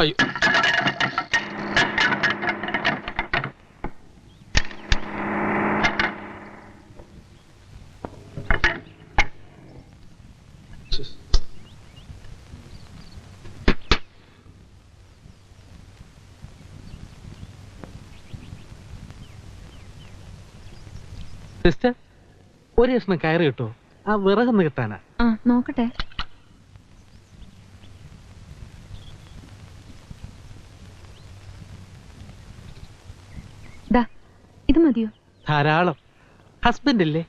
അയ്യോ. സിസ്റ്റർ ഒരു കഷ്ണം കയറി കിട്ടോ? ആ വിറകൊന്ന് കിട്ടാനാ. ആ നോക്കട്ടെ. മതിയോ? ധാരാളം. ഹസ്ബൻഡ് ഇല്ലേ?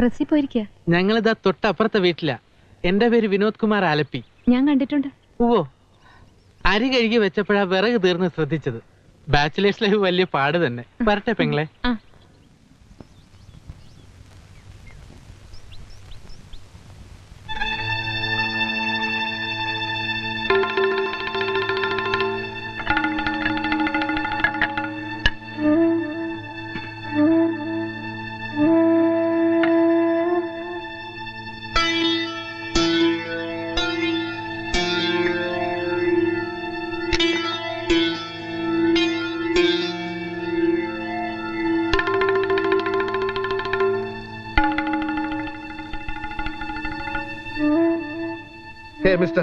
പ്രസി പോയിരിക്കുക ഞങ്ങളിതാ തൊട്ടപ്പുറത്തെ വീട്ടിലാ. എന്റെ പേര് വിനോദ് കുമാർ ആലപ്പി. ഞാൻ കണ്ടിട്ടുണ്ട്. ഓ അരി കഴുകി വെച്ചപ്പോഴാ വിറക് തീർന്ന് ശ്രദ്ധിച്ചത്. ബാച്ചിലേഴ്സ് ലൈഫ് വലിയ പാട് തന്നെ. വരട്ടെ പെങ്ങളെ. ആ mister.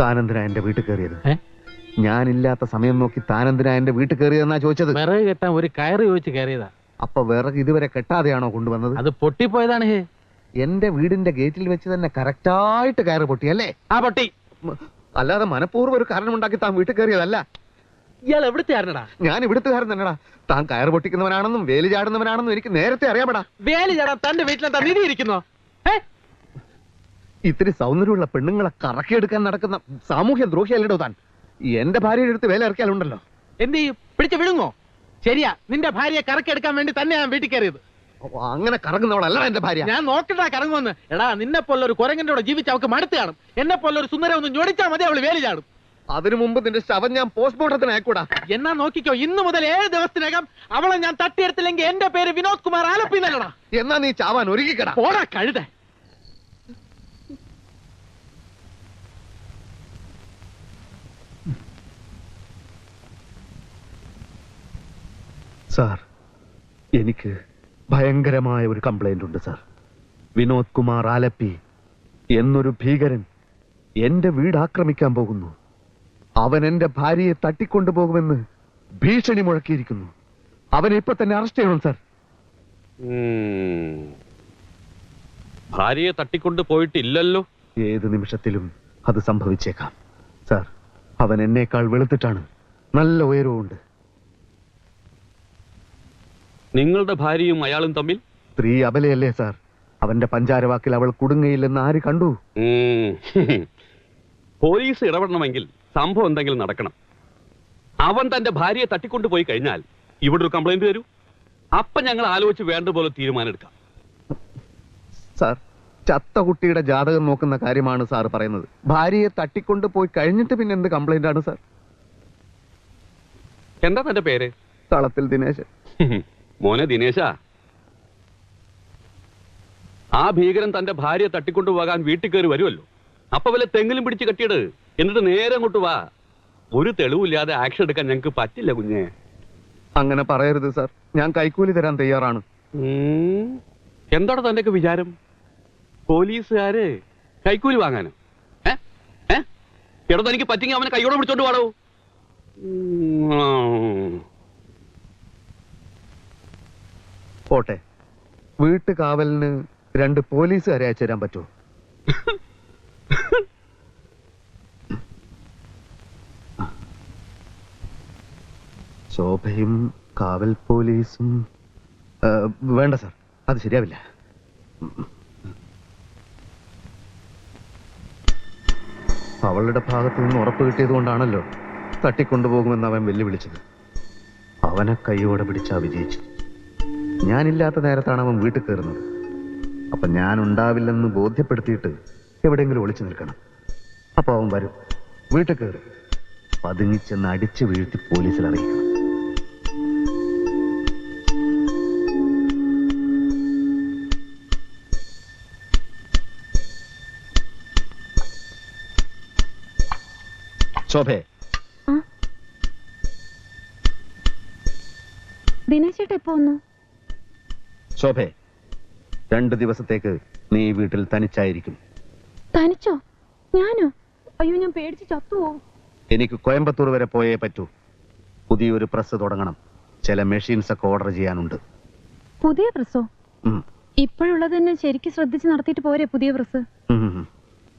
താനെന്തിനാ എന്റെ വീട്ടിൽ കയറിയത്. ഏ? ഞാനില്ലാത്ത സമയം നോക്കി താനെന്തിനാ എന്റെ വീട്ടിൽ കയറിയതെന്നാ ചോദിച്ചത്. വിറക് കെട്ടാൻ ഒരു കയറ് ചോദിച്ച് കയറിയതാ. അപ്പൊ വിറക് ഇതുവരെ കെട്ടാതെയാണോ കൊണ്ടുവന്നത്? അത് പൊട്ടിപ്പോയതാണ്. ഹേ എന്റെ വീടിന്റെ ഗേറ്റിൽ വെച്ച് തന്നെ കറക്റ്റായിട്ട് കയറ് പൊട്ടി അല്ലേ? ആ പൊട്ടി. മ- അല്ലാതെ മനഃപൂർവം ഒരു കാരണമുണ്ടാക്കി താൻ വീട്ടിൽ കയറിയതല്ല. ഇയാൾ എവിടുത്തെ ആരണടാ ഞാൻ ഇവിടുത്തുകാരൻ തന്നെടാ. താൻ കയർ പൊട്ടിക്കുന്നവനാണെന്നും വേലി ചാടുന്നവനാണെന്നും എനിക്ക് നേരത്തെ അറിയാമടാ. വേലി ചാടാ തന്റെ വീട്ടിലെന്താ നിധി ഇരിക്കുന്നോ? ഇത്തിരി സൗന്ദര്യമുള്ള പെണ്ണുങ്ങളെ കറക്കിയെടുക്കാൻ നടക്കുന്ന സാമൂഹ്യ ദ്രോഹിയല്ലടോ താൻ. എന്റെ ഭാര്യയുടെ അടുത്ത് വേല ഇറക്കിയാലുണ്ടല്ലോ. എന്ത് ചെയ്യും? പിടിച്ചു വിഴുങ്ങോ? ശരിയാ നിന്റെ ഭാര്യയെ കറക്കിയെടുക്കാൻ വേണ്ടി തന്നെ ഞാൻ വീട്ടിൽ കയറിയത്. ഓ, അങ്ങനെ കറങ്ങുന്നവളല്ല എന്റെ ഭാര്യ. ഞാൻ നോക്കട്ടാ കറങ്ങുമെന്ന്. എടാ നിന്നെ പോലെ ഒരു കുരങ്ങന്റെ കൂടെ ജീവിച്ച് അവൾക്ക് മടുത്ത് കാണും. എന്നെ പോലെ ഒരു സുന്ദരം ഒന്ന് ഞൊടിച്ചാൽ മതി അവൾ വേലി ചാടും. അതിനു മുമ്പ് നിന്റെ ശവം ഞാൻ പോസ്റ്റ്മോർട്ടത്തിന് അയക്കൂടാ. എന്നാ നോക്കിക്കോ ഇന്ന് മുതൽ ഏഴ് ദിവസത്തിനകം അവളെ ഞാൻ തട്ടിയെടുത്തില്ലെങ്കിൽ എന്റെ പേര് വിനോദ് കുമാർ ആലപ്പി എന്നല്ലടാ. എന്നാ നീ ചാവാൻ ഒരുക്കിക്കടാ പോടാ കഴുത. സാർ എനിക്ക് ഭയങ്കരമായ ഒരു കംപ്ലൈന്റ് ഉണ്ട് സാർ. വിനോദ് കുമാർ ആലപ്പി എന്നൊരു ഭീകരൻ എന്റെ വീട് ആക്രമിക്കാൻ പോകുന്നു. അവൻ എന്റെ ഭാര്യയെ തട്ടിക്കൊണ്ടുപോകുമെന്ന് ഭീഷണി മുഴക്കിയിരിക്കുന്നു. അവനെ ഇപ്പൊ തന്നെ അറസ്റ്റ് ചെയ്യണം സാർ. ഭാര്യയെ തട്ടിക്കൊണ്ട് പോയിട്ടില്ലല്ലോ? ഏത് നിമിഷത്തിലും അത് സംഭവിച്ചേക്കാം. സാർ അവൻ എന്നേക്കാൾ വെളുത്തിട്ടാണ്. നല്ല ഉയരവുമുണ്ട്. നിങ്ങളുടെ ഭാര്യയും അയാളും തമ്മിൽ? സ്ത്രീ അബലയല്ലേ സാർ. അവന്റെ പഞ്ചാരവാക്കിൽ അവൾ കുടുങ്ങയില്ലെന്ന് ആര് കണ്ടു? ഉം. പോലീസ് ഇടപെടണമെങ്കിൽ സംഭവം എന്തെങ്കിലും നടക്കണം. അവൻ തന്റെ ഭാര്യയെ തട്ടിക്കൊണ്ട് പോയി കഴിഞ്ഞാൽ ഇവിടെ ഒരു കംപ്ലൈന്റ് തരൂ അപ്പൊ ഞങ്ങൾ ആലോചിച്ച് വേണ്ട പോലെ തീരുമാനം എടുക്കാം. സാർ ചത്ത കുട്ടിയുടെ ജാതകം നോക്കുന്ന കാര്യമാണ് സാർ പറയുന്നത്. ഭാര്യയെ തട്ടിക്കൊണ്ട് പോയി കഴിഞ്ഞിട്ട് പിന്നെ എന്ത് കംപ്ലൈന്റ് ആണ് സാർ? എന്താ തന്റെ പേര്? തളത്തിൽ ദിനേശ് മോനെ ദിനേശ. ആ ഭീകരൻ തന്റെ ഭാര്യയെ തട്ടിക്കൊണ്ടു പോകാൻ വീട്ടിൽ കയറി വരുമല്ലോ. അപ്പൊ വല്ല തെങ്ങിലും പിടിച്ച് കെട്ടിയിട്. എന്നിട്ട് നേരെ അങ്ങോട്ട് വാ. ഒരു തെളിവില്ലാതെ ആക്ഷൻ എടുക്കാൻ ഞങ്ങൾക്ക് പറ്റില്ല കുഞ്ഞെ. അങ്ങനെ പറയരുത് സാർ. ഞാൻ കൈക്കൂലി തരാൻ തയ്യാറാണ്. എന്താണ് തന്റെയൊക്കെ വിചാരം? പോലീസുകാര് കൈക്കൂലി വാങ്ങാനോ. എനിക്ക് എടോ തനിക്ക് പറ്റിങ്ങി അവനെ കൈയോടെ പിടിച്ചോണ്ട് വാടോ. പോട്ടെ. വീട്ടുകാവലിന് രണ്ട് പോലീസുകാരെ അയച്ചു തരാൻ പറ്റുമോ? ശോഭയും കാവൽ പോലീസും വേണ്ട സാർ അത് ശരിയാവില്ല. അവളുടെ ഭാഗത്ത് നിന്ന് ഉറപ്പ് കിട്ടിയത് കൊണ്ടാണല്ലോ തട്ടിക്കൊണ്ടുപോകുമെന്ന് അവൻ വെല്ലുവിളിച്ചത്. അവനെ കൈയോടെ പിടിച്ചാ വിജയിച്ചു ഞാനില്ലാത്ത നേരത്താണ് അവൻ വീട്ടിൽ കയറുന്നത്. അപ്പൊ ഞാൻ ഉണ്ടാവില്ലെന്ന് ബോധ്യപ്പെടുത്തിയിട്ട് എവിടെയെങ്കിലും ഒളിച്ചു നിൽക്കണം. അപ്പൊ അവൻ വരും. വീട്ടിൽ കയറും. പതുങ്ങിച്ചെന്ന് അടിച്ചു വീഴ്ത്തി പോലീസിൽ അറിയിക്കണം ശോഭേ. ആ? ദിനേശ് ചേട്ടാ എപ്പോ വന്നു? ശോഭേ രണ്ട് ദിവസത്തേക്ക് നീ വീട്ടിൽ തനിച്ചായിരിക്കും. തനിച്ചോ? ഞാനോ? അയ്യോ ഞാൻ പേടിച്ച് ചത്തുപോകും എനിക്ക് കോയമ്പത്തൂർ വരെ പോയേ പറ്റൂ. പുതിയൊരു പ്രസ് തുടങ്ങണം. ചില മെഷീൻസ് ഒക്കെ ഓർഡർ ചെയ്യാനുണ്ട്. പുതിയ പ്രസ്സോ. ഇപ്പോഴുള്ളത് തന്നെ ശരിക്കും ശ്രദ്ധിച്ച് നടത്തിയിട്ട് പോരെ പുതിയ പ്രസ്.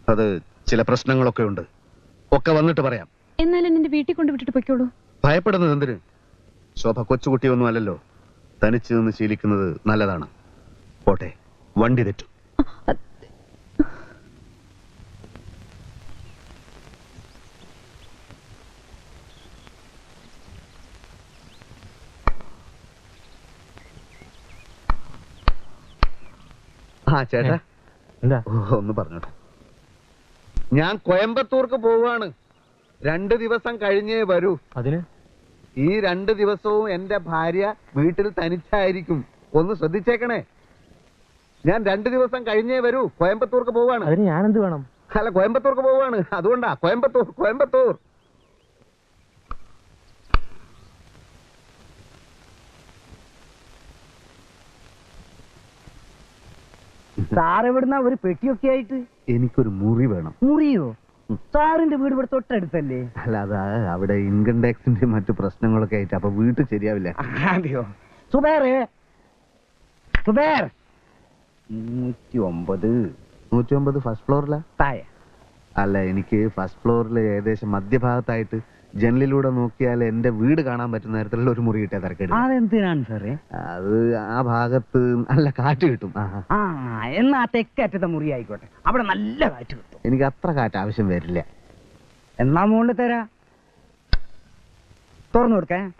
അത് ചില പ്രശ്നങ്ങളൊക്കെ ഉണ്ട്. ഒക്കെ വന്നിട്ട് പറയാം. എന്നാലും നിന്റെ വീട്ടിൽ കൊണ്ട് വിട്ടിട്ട് പൊയ്ക്കോളൂ. ഭയപ്പെടുന്നത് എന്തിന്? ശോഭ കൊച്ചുകുട്ടിയൊന്നും അല്ലല്ലോ. തനിച്ച് നിന്ന് ശീലിക്കുന്നത് നല്ലതാണ്. പോട്ടെ വണ്ടി തെറ്റും. ആ ചേട്ടാ. എന്താ? ഒന്ന് പറഞ്ഞോട്ടെ. ഞാൻ കോയമ്പത്തൂർക്ക് പോവാണ്. രണ്ട് ദിവസം കഴിഞ്ഞേ വരൂ. അതിന്? ഈ രണ്ട് ദിവസവും എന്റെ ഭാര്യ വീട്ടിൽ തനിച്ചായിരിക്കും. ഒന്ന് ശ്രദ്ധിച്ചേക്കണേ. ഞാൻ രണ്ട് ദിവസം കഴിഞ്ഞേ വരൂ. കോയമ്പത്തൂർക്ക് പോവാണ്. അതിന് എന്ത് വേണം? അല്ല കോയമ്പത്തൂർക്ക് പോവാണ്. അതുകൊണ്ടാ കോയമ്പത്തൂർ കോയമ്പത്തൂർ. സാർ എവിടുന്ന ഒരു പെട്ടിയൊക്കെ ആയിട്ട്? എനിക്കൊരു മുറി വേണം. മുറിയോ? സാറിന്റെ വീട് ഇവിടെ തൊട്ടടുത്തല്ലേ? അല്ല അത് അവിടെ ഇൻകം ടാക്സിന്റെ മറ്റു പ്രശ്നങ്ങളൊക്കെ ആയിട്ട് അപ്പൊ വീട്ടിൽ ശരിയാവില്ല. അതെയോ? സുബേറെ സുബേർ. നൂറ്റി ഒമ്പത് നൂറ്റി ഒമ്പത് ഫസ്റ്റ് ഫ്ലോറിലാ താഴെ. അല്ല എനിക്ക് ഫസ്റ്റ് ഫ്ലോറിൽ ഏകദേശം മധ്യഭാഗത്തായിട്ട് ജനലിലൂടെ നോക്കിയാൽ എന്റെ വീട് കാണാൻ പറ്റുന്ന തരത്തിലുള്ള ഒരു മുറി കിട്ടിയ തിരക്കേട് അതെന്തിനാണ് സാറേ? അത് ആ ഭാഗത്ത് നല്ല കാറ്റ് കിട്ടും. ആ, എന്നാ തെക്കറ്റത്തെ മുറി ആയിക്കോട്ടെ. അവിടെ നല്ല കാറ്റ് കിട്ടും. എനിക്ക് അത്ര കാറ്റ് ആവശ്യം വരില്ല. എന്നാ മുകളിൽ തരാ. തുറന്നു കൊടുക്കേ.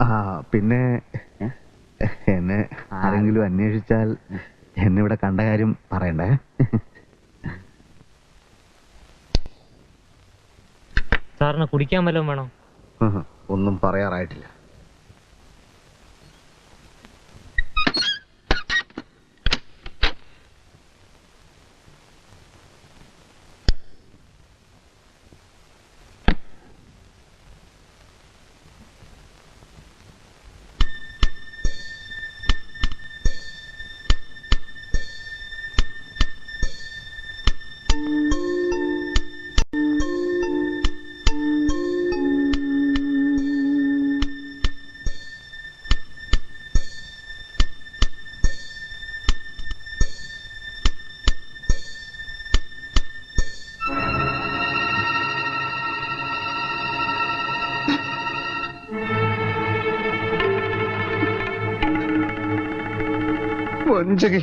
ആ പിന്നെ എന്നെ ആരെങ്കിലും അന്വേഷിച്ചാൽ എന്നെ ഇവിടെ കണ്ട കാര്യം പറയണ്ടേ? സാറിന് കുടിക്കാൻ വല്ലതും വേണോ? ഒന്നും പറയാറായിട്ടില്ല. വഞ്ചകി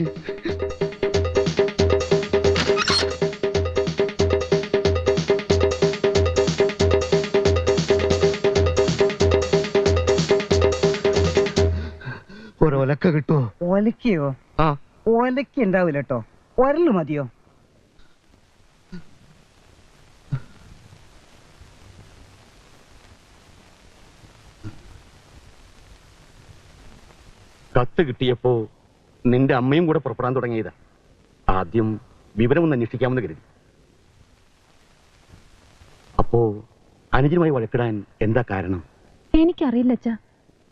ഒരൊലക്ക കിട്ടുമോ ഒലക്കയോ? ആ. ഒലക്ക ഉണ്ടാവില്ല കേട്ടോ ഒരൽ മതിയോ? കത്ത് കിട്ടിയപ്പോ നിന്റെ അമ്മയും കൂടെ പുറപ്പെടാൻ തുടങ്ങിയതാ. ആദ്യം വിവരമൊന്ന് അന്വേഷിക്കാമെന്ന് കരുതി. അപ്പോ അനുജനുമായി വഴക്കിടാൻ എന്താ കാരണം? എനിക്കറിയില്ല അച്ഛാ.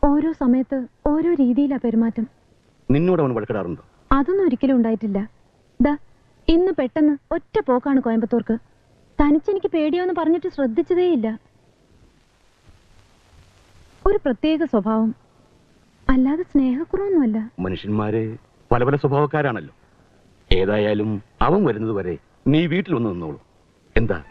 ഓരോ സമയത്ത് ഓരോ രീതിയിലാ പെരുമാറ്റം. നിന്നോട് അവൻ വഴക്കിടാറുണ്ടോ? അതൊന്നും ഒരിക്കലും ഉണ്ടായിട്ടില്ല. ദാ ഇന്ന് പെട്ടെന്ന് ഒറ്റ പോക്കാണ് കോയമ്പത്തൂർക്ക്. തനിച്ചെനിക്ക് പേടിയോന്ന് പറഞ്ഞിട്ട് ശ്രദ്ധിച്ചതേയില്ല. ഒരു പ്രത്യേക സ്വഭാവം. അല്ലാതെ സ്നേഹക്കുറവൊന്നുമല്ല. മനുഷ്യന്മാര് പല പല സ്വഭാവക്കാരാണല്ലോ. ഏതായാലും അവൻ വരുന്നത് വരെ നീ വീട്ടിൽ ഒന്ന് നിന്നോളൂ. എന്താ?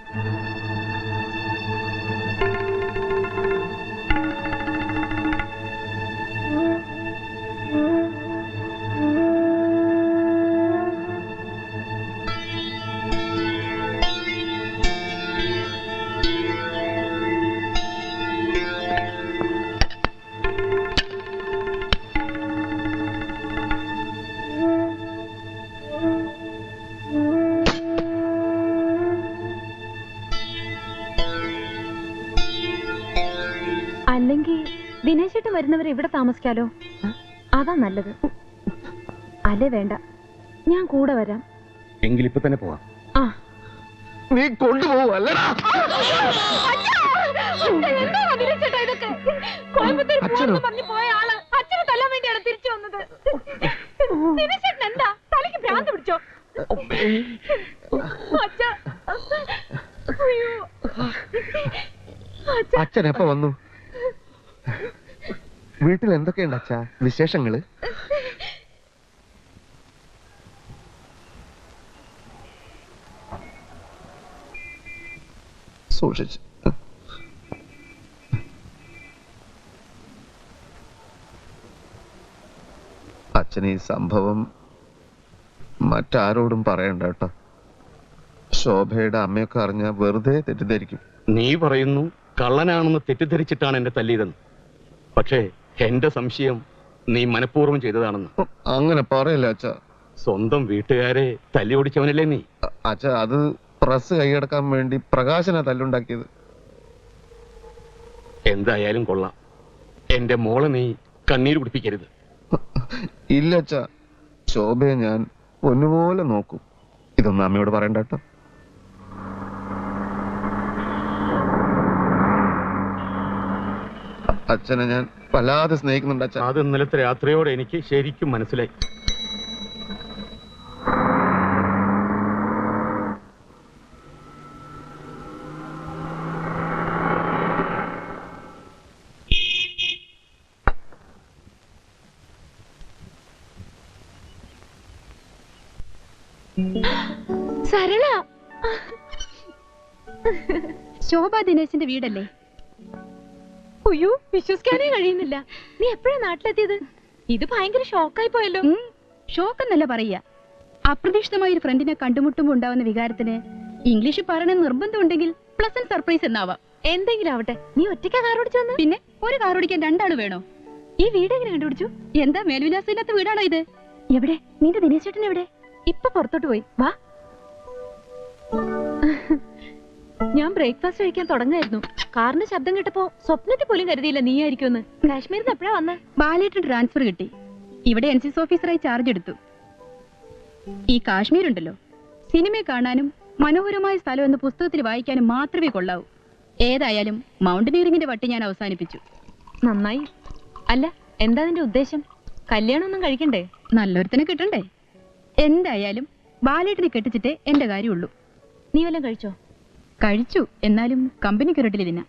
താമസിക്കാലോ? അതാ നല്ലത്. അല്ലേ വേണ്ട. ഞാൻ കൂടെ വരാം. എങ്കിൽ ഇപ്പൊ തന്നെ പോവാം. ആ. നീ കൊണ്ടുപോവല്ലടാ അച്ഛൻ എപ്പോ പോയ ആൾ അച്ഛനെ തല്ലാൻ വേണ്ടിയാണ് തിരിച്ചു വന്നത് ദിനേശേട്ടൻ എന്താ തലയ്ക്ക് ഭ്രാന്ത് പിടിച്ചോ അച്ഛ അയ്യോ അച്ഛൻ എപ്പ വന്നു വീട്ടിൽ എന്തൊക്കെയുണ്ട് അച്ഛാ? വിശേഷങ്ങൾ? സൂക്ഷിച്ച്. അച്ഛൻ ഈ സംഭവം മറ്റാരോടും പറയണ്ട കേട്ടോ. ശോഭയുടെ അമ്മയൊക്കെ അറിഞ്ഞ വെറുതെ തെറ്റിദ്ധരിക്കും. നീ പറയുന്നു കള്ളനാണെന്ന് തെറ്റിദ്ധരിച്ചിട്ടാണ് എന്റെ തല്ലിയതെന്ന്. പക്ഷേ എന്റെ സംശയം നീ മനഃപൂർവം ചെയ്തതാണെന്ന്. അങ്ങനെ പറയല്ല അച്ഛാ. സ്വന്തം വീട്ടുകാരെ തല്ലി ഓടിച്ചവനല്ലേ നീ? അച്ഛ അത് പ്രസ് കൈയടക്കാൻ വേണ്ടി പ്രകാശന തല്ലുണ്ടാക്കിയത്. എന്തായാലും കൊള്ളാം. എന്റെ മോളെ നീ കണ്ണീര് കുടിപ്പിക്കരുത്. ഇല്ല അച്ഛാ. ശോഭയെ ഞാൻ പൊന്നുപോലെ നോക്കും. ഇതൊന്നും അമ്മയോട് പറയണ്ട കേട്ടോ. അച്ഛനെ ഞാൻ വല്ലാതെ സ്നേഹിക്കുന്നുണ്ട് അച്ഛൻ. അത് ഇന്നലത്തെ രാത്രിയോടെ എനിക്ക് ശരിക്കും മനസ്സിലായി. സരള. ശോഭ ദിനേശിന്റെ വീടല്ലേ? അയ്യോ വിശ്വസിക്കാനേ കഴിയുന്നില്ല. നീ എപ്പോഴാ നാട്ടിലെത്തിയത്? ഇത് ഭയങ്കര ഷോക്കായി പോയല്ലോ. ഷോക്ക് എന്നല്ല പറയുക. അപ്രതീക്ഷിതമായ ഒരു ഫ്രണ്ടിനെ കണ്ടുമുട്ടുമ്പോൾ ഉണ്ടാവുന്ന വികാരത്തിന് ഇംഗ്ലീഷ് പറയണ നിർബന്ധമുണ്ടെങ്കിൽ പ്ലസന്റ് സർപ്രൈസ് എന്നാവാം. എന്തെങ്കിലും ആവട്ടെ നീ ഒറ്റയ്ക്കാ കാർ ഓടിച്ചു വന്ന്? പിന്നെ ഒരു കാർ ഓടിക്കാൻ രണ്ടാൾ വേണോ? ഈ വീട് എങ്ങനെ കണ്ടുപിടിച്ചു? എന്താ മേൽവിലാസം ഇല്ലാത്ത വീടാണോ ഇത്? എവിടെ? നിന്റെ ദിനേശേട്ടൻ എവിടെ? ഇപ്പൊ പുറത്തോട്ട് പോയി. വാ. ഞാൻ ബ്രേക്ക്ഫാസ്റ്റ് കഴിക്കാൻ തുടങ്ങായിരുന്നു. കാറിന്റെ ശബ്ദം കേട്ടപ്പോ സ്വപ്നത്തിൽ പോലും കരുതിയില്ല നീ ആയിരിക്കുമെന്ന് കാശ്മീരിൽ നിന്ന് എപ്പോഴാ വന്ന? ബാലേട്ടൻ ട്രാൻസ്ഫർ കിട്ടി. ഇവിടെ എൻ സി എസ് ഓഫീസറായി ചാർജ് എടുത്തു. ഈ കാശ്മീർ ഉണ്ടല്ലോ സിനിമ കാണാനും മനോഹരമായ സ്ഥലം എന്ന് പുസ്തകത്തിൽ വായിക്കാനും മാത്രമേ കൊള്ളാവൂ. ഏതായാലും മൗണ്ടനീറിംഗിന്റെ വട്ടി ഞാൻ അവസാനിപ്പിച്ചു. നന്നായി. അല്ല എന്താ നിന്റെ ഉദ്ദേശം? കല്യാണം ഒന്നും കഴിക്കണ്ടേ? നല്ലൊരുത്തനെ കിട്ടണ്ടേ? എന്തായാലും ബാലേട്ടിനെ കെട്ടിച്ചിട്ടേ എന്റെ കാര്യമുള്ളൂ. നീ വല്ലതും കഴിച്ചോ? കഴിച്ചു. എന്നാലും കമ്പനി കിരട്ടിൽ തിന്നാ